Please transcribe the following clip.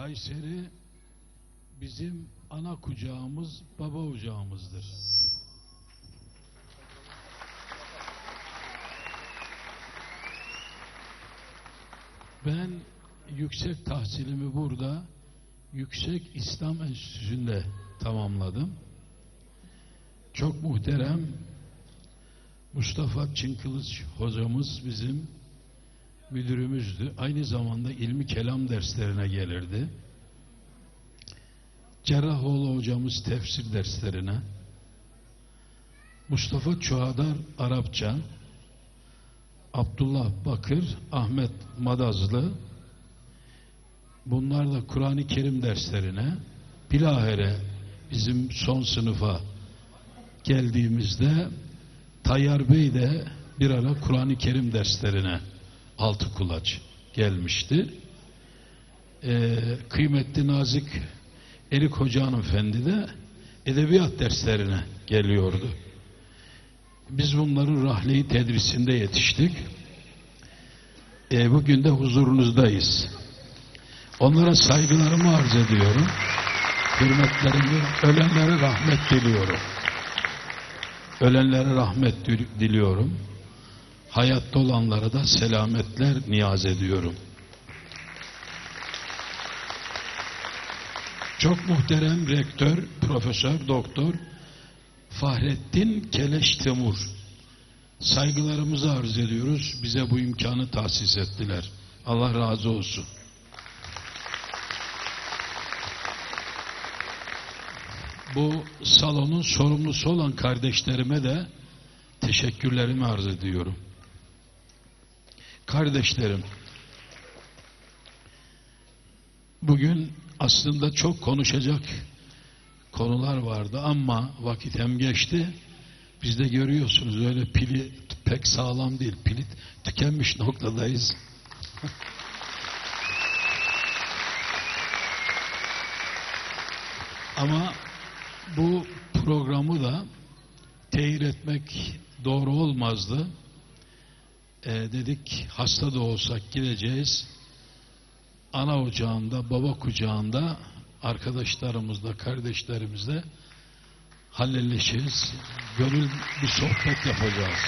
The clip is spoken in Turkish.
Kayseri bizim ana kucağımız, baba ocağımızdır. Ben yüksek tahsilimi burada Yüksek İslam Enstitüsü'nde tamamladım. Çok muhterem Mustafa Çınkılıç hocamız bizim müdürümüzdü. Aynı zamanda ilmi kelam derslerine gelirdi. Cerrahoğlu hocamız tefsir derslerine. Mustafa Çuhadar Arapça, Abdullah Bakır, Ahmet Madazlı, bunlar da Kur'an-ı Kerim derslerine, bilahare bizim son sınıfa geldiğimizde Tayyar Bey de bir ara Kur'an-ı Kerim derslerine altı kulaç gelmişti. Ee, kıymetli nazik Erik Hoca Hanımefendi de edebiyat derslerine geliyordu. Biz bunların rahleyi tedrisinde yetiştik. Ee, bugün de huzurunuzdayız. Onlara saygılarımı arz ediyorum. Hürmetlerimi, ölenlere rahmet diliyorum. Ölenlere rahmet diliyorum. Hayatta olanlara da selametler niyaz ediyorum. Çok muhterem rektör, profesör, doktor Fahrettin Keleş Temur. Saygılarımızı arz ediyoruz. Bize bu imkanı tahsis ettiler. Allah razı olsun. Bu salonun sorumlusu olan kardeşlerime de teşekkürlerimi arz ediyorum. Kardeşlerim, bugün aslında çok konuşacak konular vardı ama vakit hem geçti. Biz de görüyorsunuz öyle pili pek sağlam değil. Pili tükenmiş noktadayız. ama bu programı da tehir etmek doğru olmazdı. E, dedik hasta da olsak gideceğiz. Ana ocağında, baba kucağında arkadaşlarımızla, kardeşlerimizle halleşeceğiz. Gönül bir sohbet yapacağız.